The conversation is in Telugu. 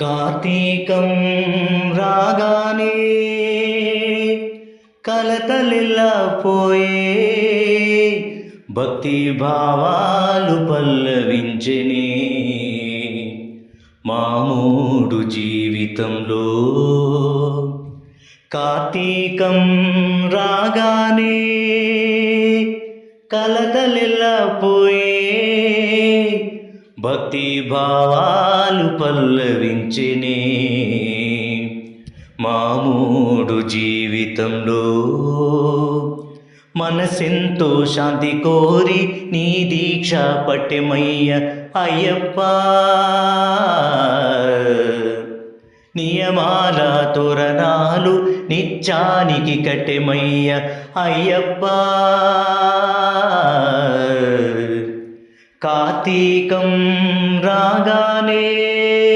కార్తీకం రాగానే కలతలిలా పోయే భక్తి భావాలు పల్లవించనే మామూడు జీవితంలో. కార్తీకం రాగానే కలతలిలా పోయే భక్తి భావాలు పల్లవించినే. మామూడు జీవితంలో మనసెంతో శాంతి కోరి నీ దీక్ష పట్టెమయ్య అయ్యప్ప. నియమాల తోరణాలు నిత్యానికి కట్టెమయ్య అయ్యప్ప. कार्तीकं रागाने